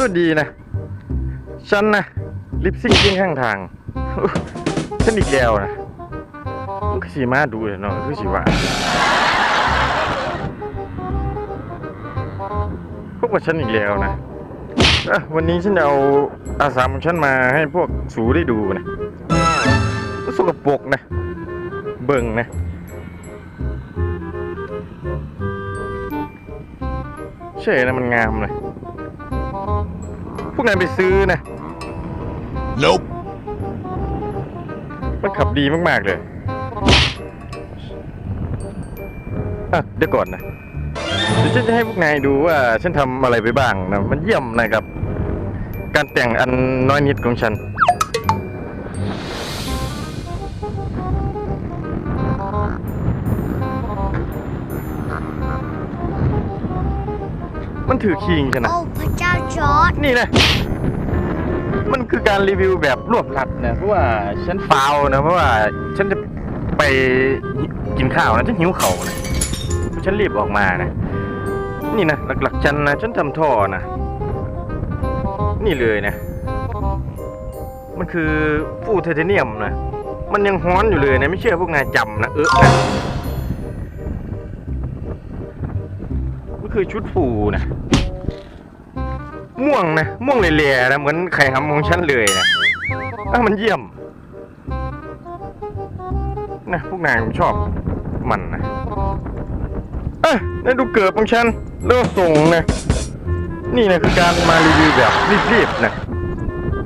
ก็ดีนะ ฉันนะ ลิปซิงกิ้งข้างทาง ฉันอีกแล้วนะมันคือสีมาดูเลยเนาะคือสีว่าพวกฉันอีกแล้วนะวันนี้ฉันเอาอาสาของฉันมาให้พวกสูได้ดูนะสกปรกนะ เบิ่งนะใช่นะมันงามเลย พวกนายไปซื้อนะ Nope. มันขับดีมากๆเลยอะเดี๋ยวก่อนนะเดี๋ยวฉันจะให้พวกนายดูว่าฉันทำอะไรไปบ้างนะ มันเยี่ยมนะครับ การแต่งอันน้อยนิดของฉัน มันถือคิงใช่นะโอ้พระเจ้าจอร์ดนี่นะ มันคือการรีวิวแบบรวบรัดนะเพราะว่าฉันฟาวนะเพราะว่าฉันจะไปกินข้าวนะฉันหิวเข่านะฉันรีบออกมานะ นี่นะหลักๆฉันนะฉันทำท่อนะ นี่เลยนะ มันคือฟูไทเทเนียมนะ มันยังฮ้อนอยู่เลยนะไม่เชื่อพวกนายจำนะเออนะมันคือชุดฟูนะ ม่วงนะ ม่วงเละๆนะ เหมือนไข่หำของฉันเลยนะอะมันเยี่ยม นะพวกนายผมชอบมันนะเอ้ยนั่นดูเกิดของฉันแล้วก็ส่งนะ นี่นะคือการมารีวิวแบบรีบๆนะ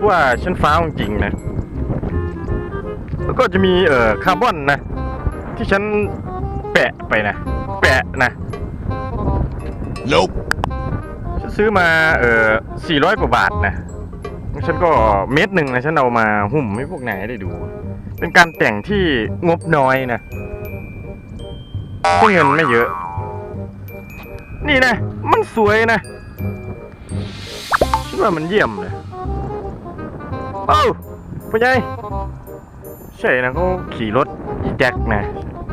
ว่าฉันฟ้าจริงนะ แล้วก็จะมีเอ่อคาร์บอนนะ ที่ฉันแปะไปนะ แปะนะ Nope. ซื้อมาเออ400 กว่าบาทนะ ฉันก็เม็ดหนึ่งนะฉันเอามาหุ้มให้พวกนายได้ดู เป็นการแต่งที่งบน้อยนะใช้เงินไม่เยอะ นี่นะ มันสวยนะฉันว่ามันเยี่ยมเลยเอ้าพ่อใหญ่ใช่นะเขาขี่รถอีแจ็คนะ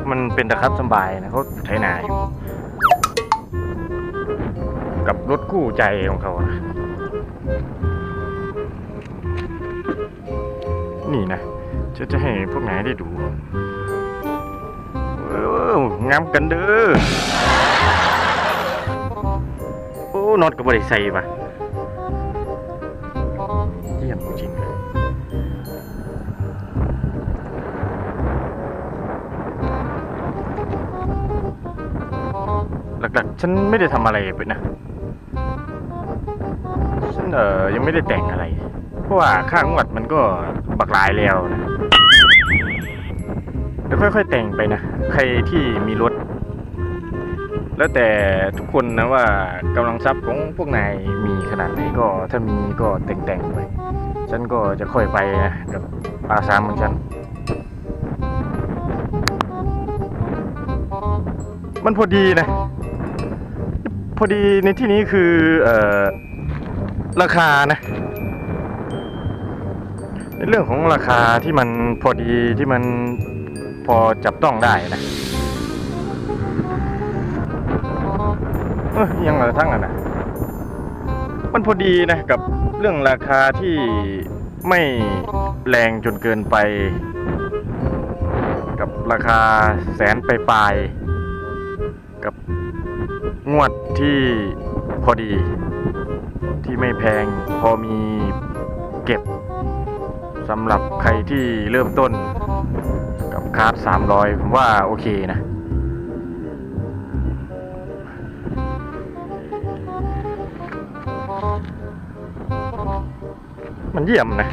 มันเป็นตะครับสบายนะเขาไถนาอยู่ กับรถคู่ใจของเขานะนี่นะฉันจะให้พวกนายได้ดูเอองามกันเด้อ โอ้นอตก็บริใส่ปะเยี่ยมจริงเลยหลักๆ ฉันไม่ได้ทำอะไรไปนะ เออยังไม่ได้แต่งอะไร เพราะว่าค่างวดมันก็บักหลายแล้วนะเดี๋ยวค่อย ๆ แต่งไปนะ ใครที่มีรถ แล้วแต่ทุกคนนะว่ากำลังทรัพย์ของพวกนายมีขนาดไหนก็ถ้ามีก็แต่งๆไป ฉันก็จะค่อยไปนะกับอาสามของฉันมันพอดีนะ พอดีในที่นี้คือ เอ่อ ราคานะในเรื่องของราคาที่มันพอดีที่มันพอจับต้องได้นะเอ้ยยังอะไรทั้งนั้นนะมันพอดีนะกับเรื่องราคาที่ไม่แรงจนเกินไป กับราคาแสนไปปลาย กับงวดที่พอดี ไม่แพงพอมีเก็บสำหรับใครที่เริ่มต้นกับคาร์ด300 ผมว่าโอเคนะ มันเยี่ยมนะ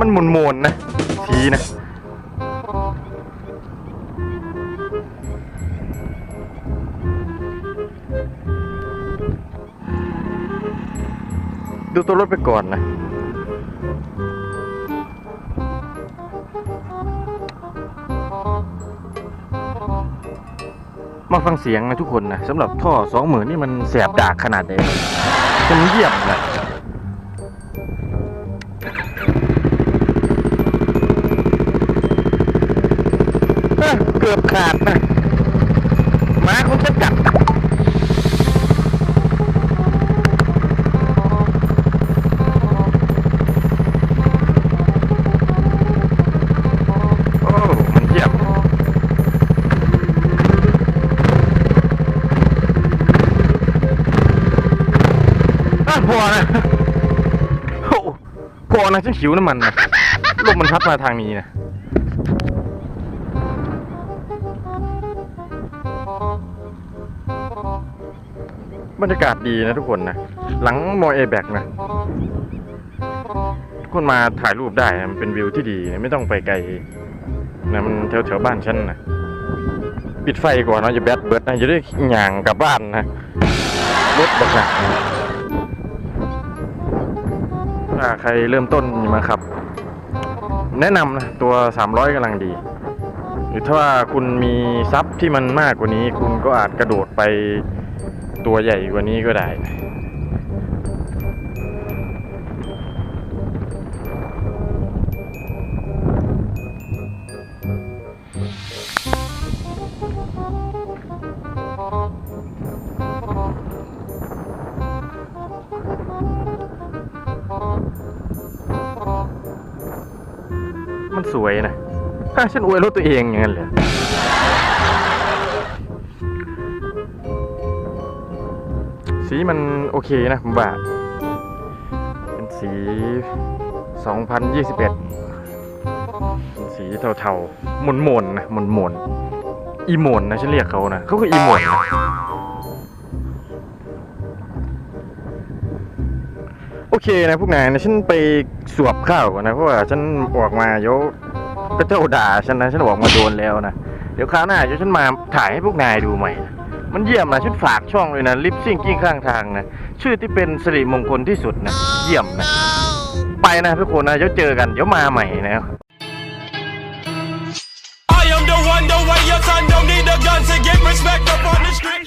มันมุนมนๆนะ สีนะ ดูตัวรถไปก่อนนะมาฟังเสียงนะทุกคนนะสำหรับท่อสองหมื่นนี่มันแสบดากขนาดไหนมันเยี่ยมเอ้อเกือบขาดนะหมาคงจะกัด โอ้ มันเยี่ยม อ่อนะโอ้พอนะฉันหิวน้ำมันนะลมมันพัดมาทางนี้นะบรรยากาศดีนะทุกคนนะ หลังมอเอแบกนะ ทุกคนมาถ่ายรูปได้นะมันเป็นวิวที่ดีนะไม่ต้องไปไกลนะมันแถวแถวบ้านฉันนะปิดไฟก่อนนะอย่าแบตเบิดนะอย่าได้หย่างกลับบ้านนะรถบักหนักนะ ใครเริ่มต้นมาขับ แนะนำนะตัว 300กำลังดี หรือถ้าว่าคุณมีทรัพย์ที่มันมากกว่านี้ คุณก็อาจกระโดดไปตัวใหญ่กว่านี้ก็ได้ สวยนะฮะฉันอวยรถตัวเองอย่างนั้นเลยสีมันโอเคนะผมว่าเป็นสี 2021เป็นสีเทาๆหมุนมนๆนะหมุนมนๆอีโมนนะฉันเรียกเขานะเขาคืออีโมนนะ อเคนะพวกนายนะฉันไปสวบข้าวก่อนนะเพราะว่าฉันออกมาเดี๋ยวก็เจ้าด่าฉันนะฉันออกมาโดนแล้วนะเดี๋ยวคราวหน้าเดี๋ยวฉันมาถ่ายให้พวกนายดูใหม่นะมันเยี่ยมนะฉันฝากช่องเลยนะลิปซิ่งกิ้งข้างทางนะชื่อที่เป็นสิริมงคลที่สุดนะเยี่ยมนะไปนะทุกคนนะเดี๋ยวเจอกันเดี๋ยวมาใหม่นะ I am the one, the way your son don't need a gun to get respect up on the street.